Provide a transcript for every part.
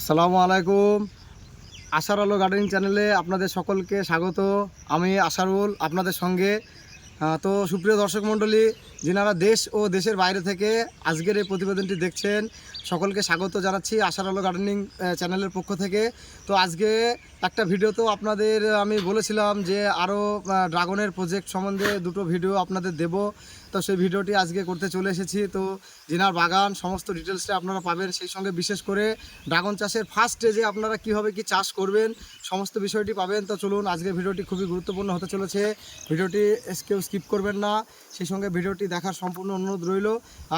আসসালামু আলাইকুম। আশার আলো গার্ডেনিং চ্যানেলে আপনাদের সকলকে স্বাগত। আমি আশারুল, আপনাদের সঙ্গে। তো সুপ্রিয় দর্শক মণ্ডলী যিনারা দেশ ও দেশের বাইরে থেকে আজকের এই প্রতিবেদনটি দেখছেন, সকলকে স্বাগত জানাচ্ছি আশার আলো গার্ডেনিং চ্যানেলের পক্ষ থেকে। তো আজকে একটা ভিডিও তো আপনাদের আমি বলেছিলাম যে আরও ড্রাগনের প্রজেক্ট সম্বন্ধে দুটো ভিডিও আপনাদের দেব। তো সেই ভিডিওটি আজকে করতে চলে এসেছি। তো জিনার বাগান, সমস্ত ডিটেলসটা আপনারা পাবেন। সেই সঙ্গে বিশেষ করে ড্রাগন চাষের ফার্স্ট স্টেজে আপনারা কীভাবে কি চাষ করবেন, সমস্ত বিষয়টি পাবেন। তো চলুন আজকে ভিডিওটি খুবই গুরুত্বপূর্ণ হতে চলেছে। ভিডিওটি কেউ স্কিপ করবেন না। সেই সঙ্গে ভিডিওটি দেখার সম্পূর্ণ অনুরোধ রইল।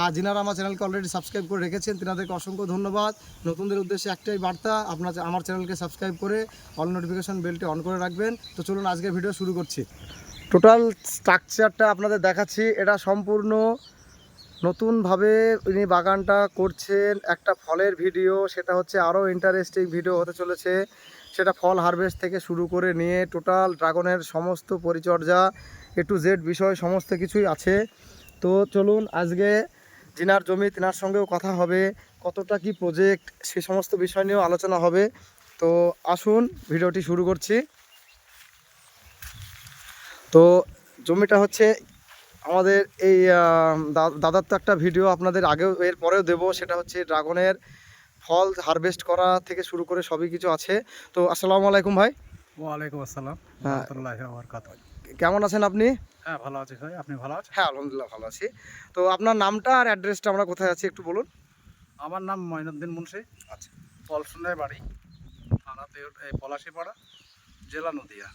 আর যিনারা আমার চ্যানেলকে অলরেডি সাবস্ক্রাইব করে রেখেছেন, তিনাদেরকে অসংখ্য ধন্যবাদ। নতুনদের উদ্দেশ্যে একটাই বার্তা, আপনার আমার চ্যানেলকে সাবস্ক্রাইব করে অল নোটিফিকেশন বেলটি অন করে রাখবেন। তো চলুন আজকের ভিডিও শুরু করছি। টোটাল স্ট্রাকচারটা আপনাদের দেখাচ্ছি। এটা সম্পূর্ণ নতুনভাবে উনি বাগানটা করছেন। একটা ফলের ভিডিও সেটা হচ্ছে আরও ইন্টারেস্টিং ভিডিও হতে চলেছে। সেটা ফল হারভেস্ট থেকে শুরু করে নিয়ে টোটাল ড্রাগনের সমস্ত পরিচর্যা এ টু জেড বিষয় সমস্ত কিছুই আছে। তো চলুন আজকে জিনার জমি, তেনার সঙ্গেও কথা হবে, কতটা কি প্রজেক্ট সে সমস্ত বিষয় নিয়েও আলোচনা হবে। তো আসুন, ভিডিওটি শুরু করছি। তো জমিটা হচ্ছে আমাদের এই দাদার তো একটা ভিডিও আপনাদের আগেও এর পরেও দেবো, সেটা হচ্ছে ড্রাগনের ফল হারভেস্ট করা থেকে শুরু করে সবই কিছু আছে। তো আসসালামু আলাইকুম ভাই। ওয়ালাইকুম আসসালাম। হ্যাঁ। কেমন আছেন আপনি? হ্যাঁ ভালো আছি ভাই। আপনি ভালো আছেন? হ্যাঁ আলহামদুলিল্লাহ ভালো আছি। তো আপনার নামটা আর অ্যাড্রেসটা আমরা কোথায় আছি একটু বলুন। আমার নাম মঈনুদ্দিন মুন্সি। আচ্ছা। পলসুনের বাড়ি থানাতে এই পলাশিপাড়া জেলা নদিয়া।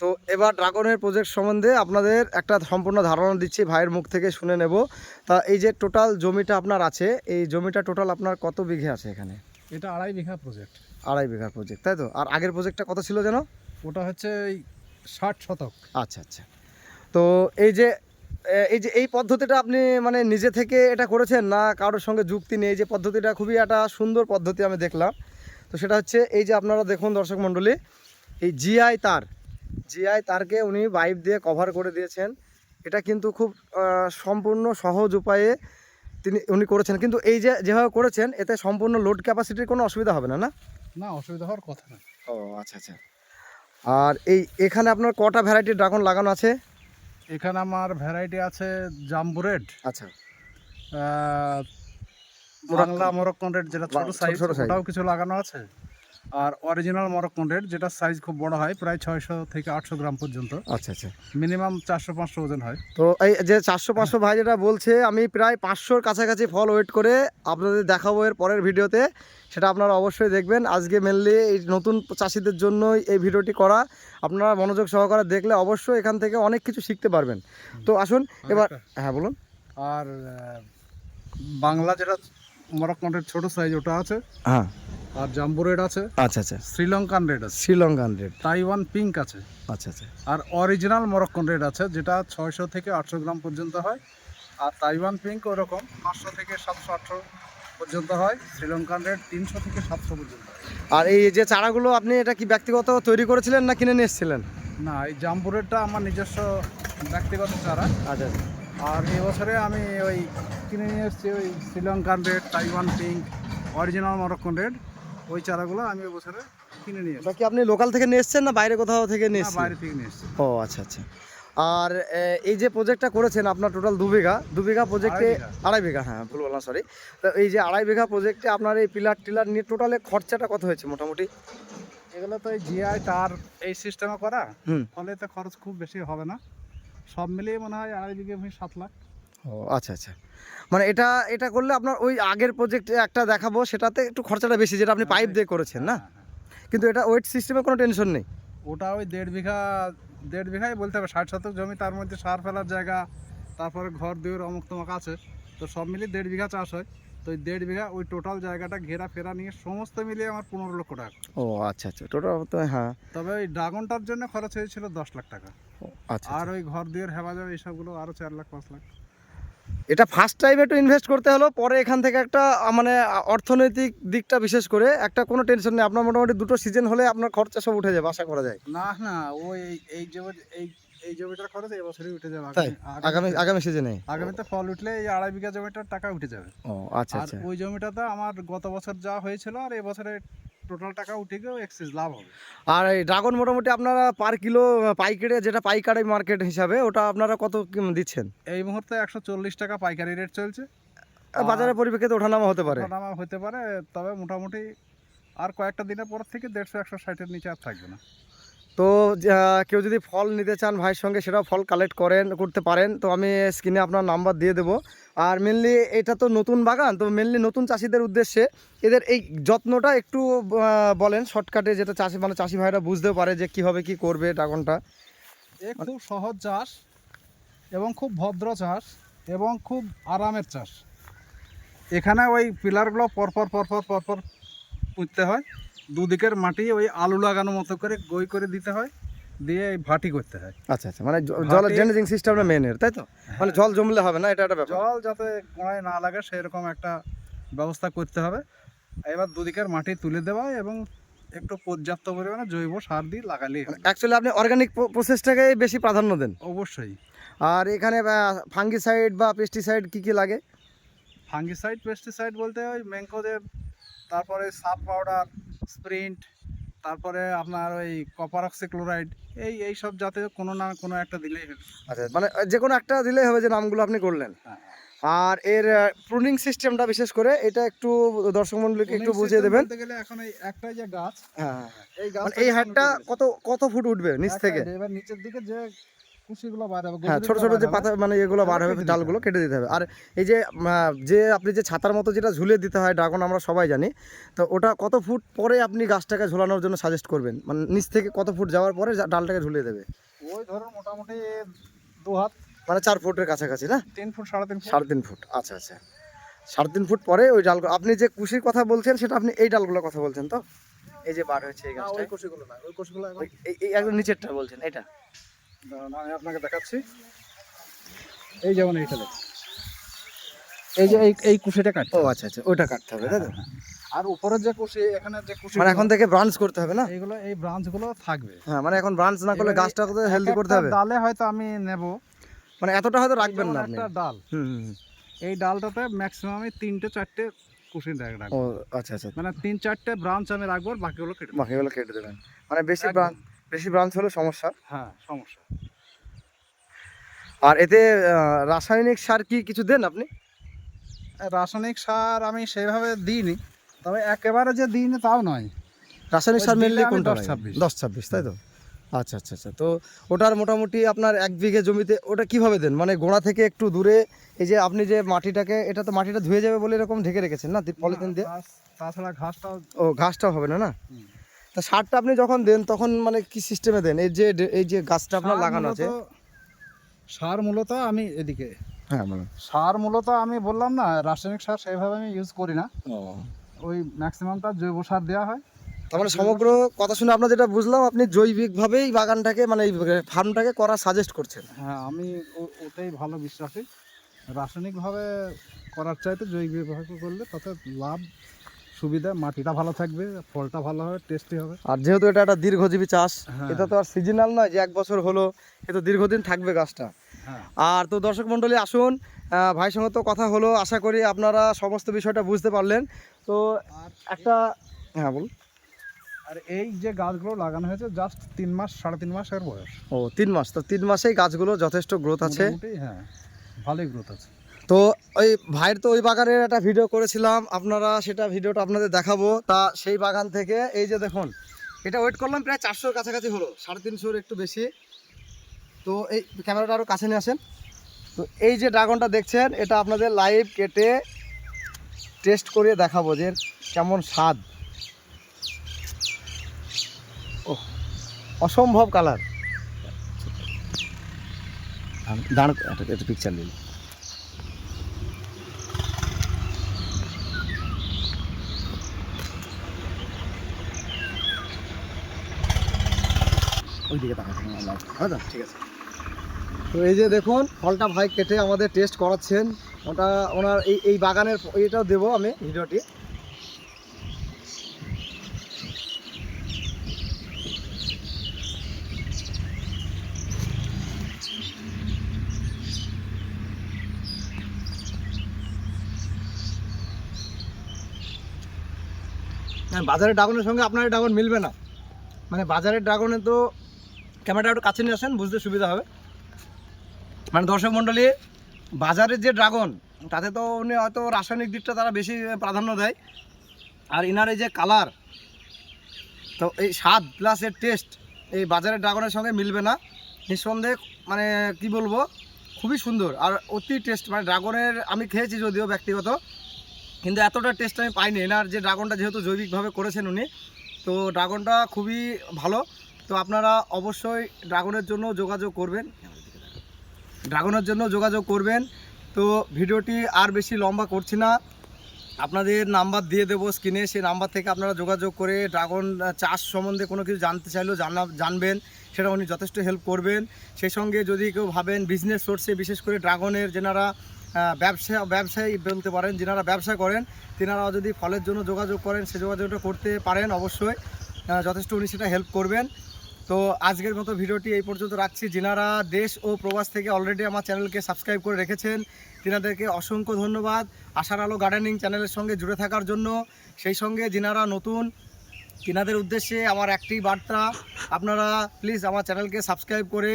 তো এবার ড্রাগনের প্রজেক্ট সম্বন্ধে আপনাদের একটা সম্পূর্ণ ধারণা দিচ্ছি ভাইয়ের মুখ থেকে শুনে নেব। তা এই যে টোটাল জমিটা আপনার আছে এই জমিটা টোটাল আপনার কত বিঘে আছে এখানে? এটা আড়াই বিঘা প্রজেক্ট আড়াই বিঘা প্রজেক্ট তাই তো? আর আগের প্রজেক্টটা কত ছিল যেন? ওটা হচ্ছে এই ষাট শতক। আচ্ছা আচ্ছা। তো এই যে এই যে এই পদ্ধতিটা আপনি মানে নিজে থেকে এটা করেছেন না কারোর সঙ্গে যুক্তি নেই? এই যে পদ্ধতিটা খুবই একটা সুন্দর পদ্ধতি আমি দেখলাম। তো সেটা হচ্ছে এই যে আপনারা দেখুন দর্শক মণ্ডলী এই জিআই তার জিআই তারকে উনি পাইপ দিয়ে কভার করে দিয়েছেন। এটা কিন্তু খুব সম্পূর্ণ সহজ উপায়ে তিনি উনি করেছেন। কিন্তু এই যে যেভাবে করেছেন এতে সম্পূর্ণ লোড ক্যাপাসিটির কোনো অসুবিধা হবে না না? না অসুবিধা হওয়ার কথা না। ও আচ্ছা আচ্ছা। আর এই এখানে আপনার কটা ভ্যারাইটির ড্রাগন লাগানো আছে? এখানে আমার ভ্যারাইটি আছে জাম্বু রেড আচ্ছা। বাংলা মরক্কন রেড যেটা ছোট ছোট সাইজ ওটাও কিছু লাগানো আছে? আর অরিজিনাল মরক্কন রেড যেটা সাইজ খুব বড় হয় প্রায় ছয়শো থেকে আটশো গ্রাম পর্যন্ত। আচ্ছা আচ্ছা। মিনিমাম চারশো পাঁচশো ওজন হয়। তো এই যে চারশো পাঁচশো ভাই যেটা বলছে আমি প্রায় পাঁচশোর কাছাকাছি ফল ওয়েট করে আপনাদের দেখাবো এর পরের ভিডিওতে। সেটা আপনারা অবশ্যই দেখবেন। আজকে মেনলি এই নতুন চাষিদের জন্যই এই ভিডিওটি করা। আপনারা মনোযোগ সহকারে দেখলে অবশ্যই এখান থেকে অনেক কিছু শিখতে পারবেন। তো আসুন এবার হ্যাঁ বলুন। আর বাংলা যেটা মরক্কন রেড ছোট সাইজ ওটা আছে। হ্যাঁ। আর জাম্বু রেড আছে। আচ্ছা আচ্ছা। শ্রীলঙ্কান রেড আছে। শ্রীলঙ্কান রেড। তাইওয়ান পিঙ্ক আছে। আচ্ছা আচ্ছা। আর অরিজিনাল মরক্কন রেড আছে যেটা ছয়শো থেকে আটশো গ্রাম পর্যন্ত হয়। আর তাইওয়ান পিঙ্ক ওরকম পাঁচশো থেকে সাতশো আটশো পর্যন্ত হয়। শ্রীলঙ্কান রেড তিনশো থেকে সাতশো পর্যন্ত আর এই যে চারাগুলো আপনি এটা কি ব্যক্তিগত তৈরি করেছিলেন না কিনে নিয়ে এসেছিলেন? না এই জাম্বু রেডটা আমার নিজস্ব ব্যক্তিগত চারা। আচ্ছা আচ্ছা। আর এই বছরে আমি ওই কিনে নিয়ে এসেছি ওই Sri Lankan red Taiwan pink original Moroccan red. ওই চারাগুলো আমি এবছরে কিনে নিয়ে বাকি আপনি লোকাল থেকে নিয়ে এসেছেন না বাইরে কোথাও থেকে নিয়ে এসেছেন? বাইরে থেকে নিয়ে এসেছি। ও আচ্ছা আচ্ছা। আর এই যে প্রজেক্টটা করেছেন আপনার টোটাল দু বিঘা দু বিঘা প্রজেক্টে আড়াই বিঘা। হ্যাঁ ভুল বললাম সরি তো এই যে আড়াই বিঘা প্রজেক্টে আপনার এই পিলার টিলার নিয়ে টোটালে খরচাটা কত হয়েছে মোটামুটি? এগুলো তো এই জিআই তার এই সিস্টেমে করা। হুম। ফলে তো খরচ খুব বেশি হবে না। সব মিলিয়ে মনে হয় আড়াই বিঘে সাত লাখ। ও আচ্ছা আচ্ছা। মানে এটা এটা করলে আপনার ওই আগের প্রজেক্টে একটা দেখাবো সেটাতে একটু খরচাটা বেশি যেটা আপনি পাইপ দিয়ে করেছেন না? হ্যাঁ, হ্যাঁ। কিন্তু এটা ওয়েট সিস্টেমে কোনো টেনশন নেই? ওটা ওই দেড় বিঘা দেড় বিঘাই বলতে হবে ষাট শতক জমি তার মধ্যে সার ফেলার জায়গা তারপরে ঘর দুয়ের অমুক তমক আছে তো সব মিলিয়ে দেড় বিঘা চাষ হয়। তো ওই দেড় বিঘা ওই টোটাল জায়গাটা ঘেরা ফেরা নিয়ে সমস্ত মিলিয়ে আমার পনেরো লক্ষ টাকা ও আচ্ছা আচ্ছা টোটাল তো হ্যাঁ। তবে ওই ড্রাগনটার জন্য খরচ হয়েছিল দশ লাখ টাকা। ও, আচ্ছা আর আচ্ছা। ওই ঘর দুয়ের হেফাজত এইসবগুলো আরও চার লাখ পাঁচ লাখ। এটা ফার্স্ট টাইম একটু ইনভেস্ট করতে হলো পরে এখান থেকে একটা মানে অর্থনৈতিক দিকটা বিশেষ করে একটা কোনো টেনশন নেই। আপনার মোটামুটি দুটো সিজন হলে আপনার খরচা সব উঠে যাবে আশা করা যায়। না না ওই এই- জমি এই এই জমিটার খরচ এই বছরই উঠে যাবে। তাই? আগামী- আগামী সিজনে আগামীতে ফল উঠলে এই আড়াই বিঘা জমিটার টাকা উঠে যাবে। ও আচ্ছা আর আচ্ছা। ওই জমিটাতে আমার গত বছর যা হয়েছিল আর এবছরে টোটাল টাকা উঠে গিয়েও এক্সেস লাভ হবে। আর এই ড্রাগন মোটামুটি আপনারা পার কিলো পাইকারি যেটা পাইকারি মার্কেট হিসাবে ওটা আপনারা কত দিচ্ছেন? এই মুহূর্তে একশো চল্লিশ টাকা পাইকারি রেট চলছে। বাজারের পরিপ্রেক্ষিতে ওঠানামা হতে পারে। ওঠানামা হতে পারে তবে মোটামুটি আর কয়েকটা দিনের পর থেকে দেড়শো একশো ষাটের নিচে আর থাকবে না। তো কেউ যদি ফল নিতে চান ভাইয়ের সঙ্গে, সেটাও ফল কালেক্ট করেন, করতে পারেন। তো আমি স্ক্রিনে আপনার নাম্বার দিয়ে দেবো। আর মেনলি এটা তো নতুন বাগান, তো মেনলি নতুন চাষিদের উদ্দেশ্যে এদের এই যত্নটা একটু বলেন শর্টকাটে যেটা চাষি মানে চাষি ভাইরা বুঝতেও পারে যে কীভাবে কি করবে ড্রাগনটা খুব সহজ চাষ এবং খুব ভদ্র চাষ এবং খুব আরামের চাষ। এখানে ওই পিলারগুলো পরপর পরপর পরপর পুঁততে হয়। দুদিকের মাটি ওই আলু লাগানো মতো করে গই করে দিতে হয় দিয়ে এই ভাটি করতে হয়। আচ্ছা আচ্ছা মানে জলের ড্রেনেজিং সিস্টেমটা মেনের তাই তো? মানে জল জমলে হবে না এটা একটা ব্যাপার। জল যাতে গোড়ায় না লাগে সেরকম একটা ব্যবস্থা করতে হবে। এবার দুদিকের মাটি তুলে দেওয়া এবং একটু পর্যাপ্ত পরিমাণে জৈব সার দিয়ে লাগালেই হয় অ্যাকচুয়ালি আপনি অর্গানিক প্রসেসটাকে বেশি প্রাধান্য দেন? অবশ্যই। আর এখানে ফাঙ্গিসাইড বা পেস্টিসাইড কি কি লাগে? ফাঙ্গিসাইড পেস্টিসাইড বলতে ওই ম্যাঙ্কোজেব তারপরে সাপ পাউডার স্প্রিন্ট তারপরে আপনার ওই কপার অক্সিক্লোরাইড এই এই সব জাতীয় কোনো না কোনো একটা দিলেই হবে। আচ্ছা মানে যে কোনো একটা দিলেই হবে যে নামগুলো আপনি করলেন। হ্যাঁ। আর এর প্রুনিং সিস্টেমটা বিশেষ করে এটা একটু দর্শক মন্ডলীকে একটু বুঝিয়ে দেবেন। বলতে গেলে এখন এই একটাই যে গাছ হ্যাঁ এই গাছ মানে এই হাটটা কত কত ফুট উঠবে নিচ থেকে? এবার নিচের দিকে যে হ্যাঁ ছোট ছোট যে পাতা মানে এগুলো বার হবে ডালগুলো কেটে দিতে হবে। আর এই যে যে আপনি যে ছাতার মতো যেটা ঝুলিয়ে দিতে হয় ড্রাগন আমরা সবাই জানি তো ওটা কত ফুট পরে আপনি গাছটাকে ঝোলানোর জন্য সাজেস্ট করবেন? মানে নিচ থেকে কত ফুট যাওয়ার পরে ডালটাকে ঝুলিয়ে দেবে? ওই ধরুন মোটামুটি দু হাত। মানে চার ফুটের কাছাকাছি না? তিন ফুট সাড়ে তিন ফুট। সাড়ে তিন ফুট আচ্ছা আচ্ছা। সাড়ে তিন ফুট পরে ওই ডালগুলো আপনি যে কুশির কথা বলছেন সেটা আপনি এই ডালগুলোর কথা বলছেন তো? এই যে বার হয়েছে এই গাছটা ওই কুশিগুলো না ওই কুশিগুলো একদম নিচেরটা বলছেন এটা দাঁড়ান, আমি আপনাকে দেখাচ্ছি। এই যেমন এইটা দেখুন। এই যে এই এই কুশিটা কাটতে ও। আচ্ছা আচ্ছা ওইটা কাটতে হবে তাই তো? আর উপরের যে কুশি এখানে যে কুশি মানে এখন থেকে ব্রাঞ্চ করতে হবে না? এইগুলো এই ব্রাঞ্চগুলো থাকবে। হ্যাঁ মানে এখন ব্রাঞ্চ না করলে এবারে গাছটা তো হেলদি করতে হবে। ডালে হয়তো আমি নেব। মানে এতটা হয়তো রাখবেন না আপনি। ডাল। হুম। এই ডালটাতে ম্যাক্সিমাম আমি তিনটে চারটে কুশি রাখব। ও আচ্ছা আচ্ছা। মানে তিন চারটে ব্রাঞ্চ আমি রাখব বাকিগুলো কেটে বাকিগুলো কেটে দেবেন। মানে বেশি ব্রাঞ্চ বেশি ব্রাঞ্চ হলে সমস্যা। হ্যাঁ সমস্যা। আর এতে রাসায়নিক সার কি কিছু দেন আপনি? রাসায়নিক সার আমি সেভাবে দিইনি তবে একেবারে যে দিইনি তাও নয়। রাসায়নিক সার মিললে কোনটা 10 26 দশ ছাব্বিশ তাই তো? আচ্ছা আচ্ছা আচ্ছা। তো ওটার মোটামুটি আপনার এক বিঘে জমিতে ওটা কীভাবে দেন? মানে গোড়া থেকে একটু দূরে এই যে আপনি যে মাটিটাকে এটা তো মাটিটা ধুয়ে যাবে বলে এরকম ঢেকে রেখেছেন না? পলিথিন দিয়ে? তাছাড়া ঘাসটাও ও ঘাসটাও হবে না না। তা সারটা আপনি যখন দেন তখন মানে কি সিস্টেমে দেন? এই যে এই যে গাছটা আপনার লাগানো আছে সার মূলত আমি এদিকে। হ্যাঁ সার মূলত আমি বললাম না রাসায়নিক সার সেইভাবে আমি ইউজ করি না। ওই ম্যাক্সিমামটা জৈব সার দেওয়া হয়। তার মানে সমগ্র কথা শুনে আপনার যেটা বুঝলাম আপনি জৈবিকভাবেই বাগানটাকে মানে এই ফার্মটাকে করা সাজেস্ট করছেন। হ্যাঁ আমি ও- ওতেই ভালো বিশ্বাসী। রাসায়নিকভাবে করার চাইতে জৈবিকভাবে করলে তাতে লাভ সুবিধা মাটিটা ভালো থাকবে ফলটা ভালো হবে টেস্টি হবে। আর যেহেতু এটা একটা দীর্ঘজীবী চাষ হ্যাঁ। এটা তো আর সিজনাল নয় যে এক বছর হলো এ তো দীর্ঘদিন থাকবে গাছটা। হ্যাঁ। আর তো দর্শক মণ্ডলী আসুন ভাইয়ের সঙ্গে তো কথা হলো আশা করি আপনারা সমস্ত বিষয়টা বুঝতে পারলেন। তো একটা হ্যাঁ বলুন। আর এই যে গাছগুলো লাগানো হয়েছে জাস্ট তিন মাস সাড়ে তিন মাসের বয়স। ও তিন মাস। তো তিন মাসেই গাছগুলো যথেষ্ট গ্রোথ আছে। হ্যাঁ ভালোই গ্রোথ আছে। তো ওই ভাইয়ের তো ওই বাগানের একটা ভিডিও করেছিলাম, আপনারা সেটা ভিডিওটা আপনাদের দেখাবো। তা সেই বাগান থেকে, এই যে দেখুন, এটা ওয়েট করলাম প্রায় চারশোর কাছাকাছি হলো, সাড়ে তিনশোর একটু বেশি। তো এই ক্যামেরাটা আরও কাছে নিয়ে আসেন। তো এই যে ড্রাগনটা দেখছেন, এটা আপনাদের লাইভ কেটে টেস্ট করে দেখাবো যে কেমন স্বাদ। ও অসম্ভব কালার দাঁড় একটা পিকচার নিন। ওই দিকে তাকাচ্ছেন হ্যাঁ তো? ঠিক আছে। তো এই যে দেখুন ফলটা ভাই কেটে আমাদের টেস্ট করাচ্ছেন। ওটা ওনার এই এই বাগানের এইটাও দেবো আমি ভিডিওটি। বাজারের ড্রাগনের সঙ্গে আপনার ড্রাগন মিলবে না। মানে বাজারের ড্রাগনে তো ক্যামেরাটা একটু কাছে নিয়ে আসেন, বুঝতে সুবিধা হবে। মানে দর্শক মণ্ডলী, বাজারের যে ড্রাগন, তাতে তো উনি হয়তো রাসায়নিক দিকটা তারা বেশি প্রাধান্য দেয়। আর ইনার এই যে কালার, তো এই স্বাদ প্লাস এর টেস্ট এই বাজারের ড্রাগনের সঙ্গে মিলবে না। নিঃসন্দেহে মানে কি বলব, খুবই সুন্দর আর অতি টেস্ট মানে ড্রাগনের আমি খেয়েছি যদিও ব্যক্তিগত, কিন্তু এতটা টেস্ট আমি পাইনি। এনার যে ড্রাগনটা যেহেতু জৈবিকভাবে করেছেন উনি, তো ড্রাগনটা খুবই ভালো। তো আপনারা অবশ্যই ড্রাগনের জন্য যোগাযোগ করবেন। ড্রাগনের জন্য যোগাযোগ করবেন। তো ভিডিওটি আর বেশি লম্বা করছি না। আপনাদের নাম্বার দিয়ে দেবো স্ক্রিনে, সেই নাম্বার থেকে আপনারা যোগাযোগ করে ড্রাগন চাষ সম্বন্ধে কোনো কিছু জানতে চাইলেও জানা, জানবেন। সেটা উনি যথেষ্ট হেল্প করবেন। সেই সঙ্গে যদি কেউ ভাবেন বিজনেস সোর্সে বিশেষ করে ড্রাগনের যেনারা ব্যবসা, ব্যবসায়ী বলতে পারেন, যেনারা ব্যবসা করেন তেনারা যদি ফলের জন্য যোগাযোগ করেন, সে যোগাযোগটা করতে পারেন অবশ্যই। যথেষ্ট উনি সেটা হেল্প করবেন। তো আজকের মতো ভিডিওটি এই পর্যন্ত রাখছি। যিনারা দেশ ও প্রবাস থেকে অলরেডি আমার চ্যানেলকে সাবস্ক্রাইব করে রেখেছেন, তিনাদেরকে অসংখ্য ধন্যবাদ। আশার আলো গার্ডেনিং চ্যানেলের সঙ্গে জুড়ে থাকার জন্য। সেই সঙ্গে যিনারা নতুন, তিনাদের উদ্দেশ্যে আমার একটি বার্তা, আপনারা প্লিজ আমার চ্যানেলকে সাবস্ক্রাইব করে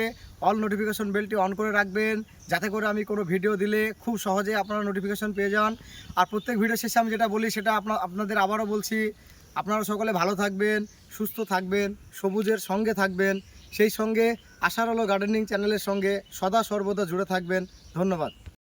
অল নোটিফিকেশন বেলটি অন করে রাখবেন, যাতে করে আমি কোনো ভিডিও দিলে খুব সহজে আপনারা নোটিফিকেশন পেয়ে যান। আর প্রত্যেক ভিডিও শেষে আমি যেটা বলি, সেটা আপনা, আপনাদের আবারও বলছি আপনারা সকলে ভালো থাকবেন, সুস্থ থাকবেন, সবুজের সঙ্গে থাকবেন। সেই সঙ্গে আশার আলো গার্ডেনিং চ্যানেলের সঙ্গে সদা সর্বদা জুড়ে থাকবেন। ধন্যবাদ।